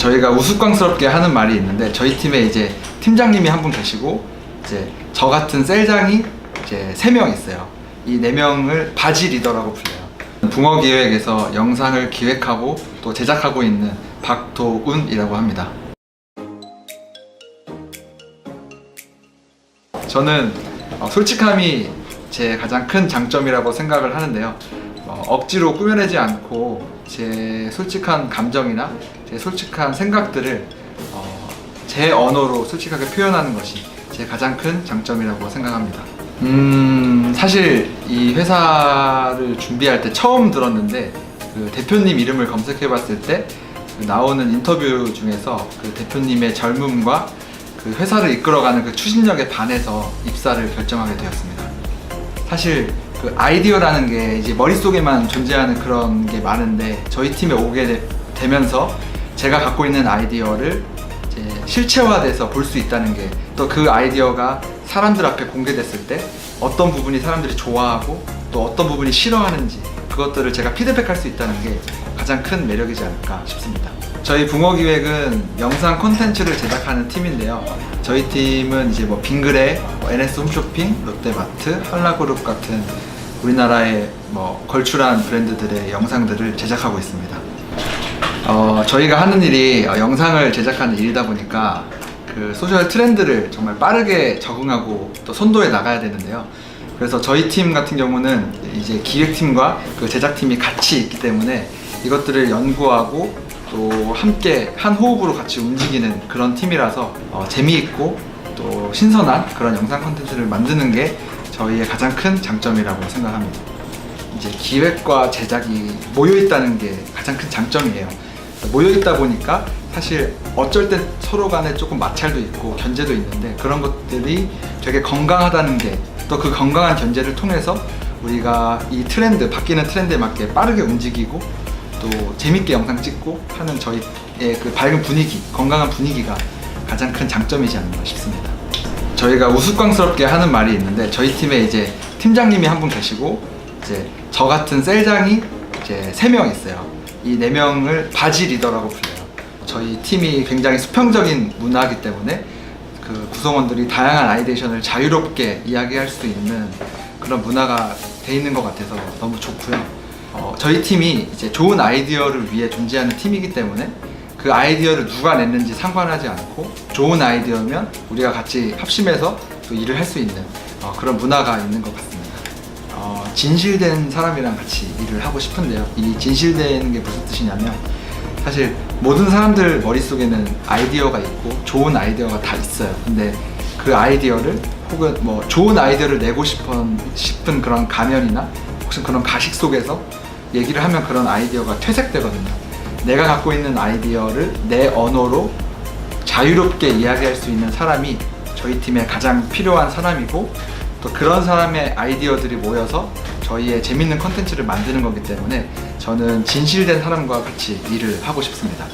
저희가 우스꽝스럽게 하는 말이 있는데 저희 팀에 이제 팀장님이 한 분 계시고 이제 저 같은 셀장이 이제 세 명 있어요. 이 네 명을 바지 리더라고 불려요. 붕어 기획에서 영상을 기획하고 또 제작하고 있는 박도운이라고 합니다. 저는 어, 솔직함이 제 가장 큰 장점이라고 생각을 하는데요. 어, 억지로 꾸며내지 않고 제 솔직한 감정이나 제 솔직한 생각들을 어, 제 언어로 솔직하게 표현하는 것이 제 가장 큰 장점이라고 생각합니다. 음, 사실 이 회사를 준비할 때 처음 들었는데 그 대표님 이름을 검색해봤을 때 그 나오는 인터뷰 중에서 그 대표님의 젊음과 그 회사를 이끌어가는 그 추진력에 반해서 입사를 결정하게 되었습니다. 사실 그 아이디어라는 게 이제 머릿속에만 존재하는 그런 게 많은데 저희 팀에 오게 되, 면서 제가 갖고 있는 아이디어를 실체화돼서 볼 수 있다는 게 또 그 아이디어가 사람들 앞에 공개됐을 때 어떤 부분이 사람들이 좋아하고 또 어떤 부분이 싫어하는지 그것들을 제가 피드백할 수 있다는 게 가장 큰 매력이지 않을까 싶습니다. 저희 붕어 기획은 영상 콘텐츠를 제작하는 팀인데요. 저희 팀은 이제 뭐 빙그레, 뭐 NS 홈쇼핑, 롯데마트, 한라그룹 같은 우리나라의 뭐 걸출한 브랜드들의 영상들을 제작하고 있습니다. 어, 저희가 하는 일이 어, 영상을 제작하는 일이다 보니까 그 소셜 트렌드를 정말 빠르게 적응하고 또 선도해 나가야 되는데요. 그래서 저희 팀 같은 경우는 이제 기획팀과 그 제작팀이 같이 있기 때문에 이것들을 연구하고 또 함께 한 호흡으로 같이 움직이는 그런 팀이라서 어, 재미있고 또 신선한 그런 영상 콘텐츠를 만드는 게 저희의 가장 큰 장점이라고 생각합니다. 이제 기획과 제작이 모여 있다는 게 가장 큰 장점이에요. 모여 있다 보니까 사실 어쩔 땐 서로 간에 조금 마찰도 있고 견제도 있는데 그런 것들이 되게 건강하다는 게 또 그 건강한 견제를 통해서 우리가 이 트렌드 바뀌는 트렌드에 맞게 빠르게 움직이고 또 재밌게 영상 찍고 하는 저희의 그 밝은 분위기, 건강한 분위기가 가장 큰 장점이지 않나 싶습니다. 저희가 우스꽝스럽게 하는 말이 있는데 저희 팀에 이제 팀장님이 한 분 계시고 이제 저 같은 셀장이 이제 세 명 있어요. 이 네 명을 바지 리더라고 불려요. 저희 팀이 굉장히 수평적인 문화이기 때문에 그 구성원들이 다양한 아이디어션을 자유롭게 이야기할 수 있는 그런 문화가 돼 있는 것 같아서 너무 좋고요. 어, 저희 팀이 이제 좋은 아이디어를 위해 존재하는 팀이기 때문에 그 아이디어를 누가 냈는지 상관하지 않고 좋은 아이디어면 우리가 같이 합심해서 또 일을 할 수 있는 어, 그런 문화가 있는 것 같습니다. 어, 진실된 사람이랑 같이 일을 하고 싶은데요. 이 진실되는 게 무슨 뜻이냐면 사실 모든 사람들 머릿속에는 아이디어가 있고 좋은 아이디어가 다 있어요. 근데 그 아이디어를 혹은 뭐 좋은 아이디어를 내고 싶은, 싶은 그런 가면이나 혹시 그런 가식 속에서 얘기를 하면 그런 아이디어가 퇴색되거든요. 내가 갖고 있는 아이디어를 내 언어로 자유롭게 이야기할 수 있는 사람이 저희 팀에 가장 필요한 사람이고 또 그런 사람의 아이디어들이 모여서 저희의 재밌는 컨텐츠를 만드는 거기 때문에 저는 진실된 사람과 같이 일을 하고 싶습니다.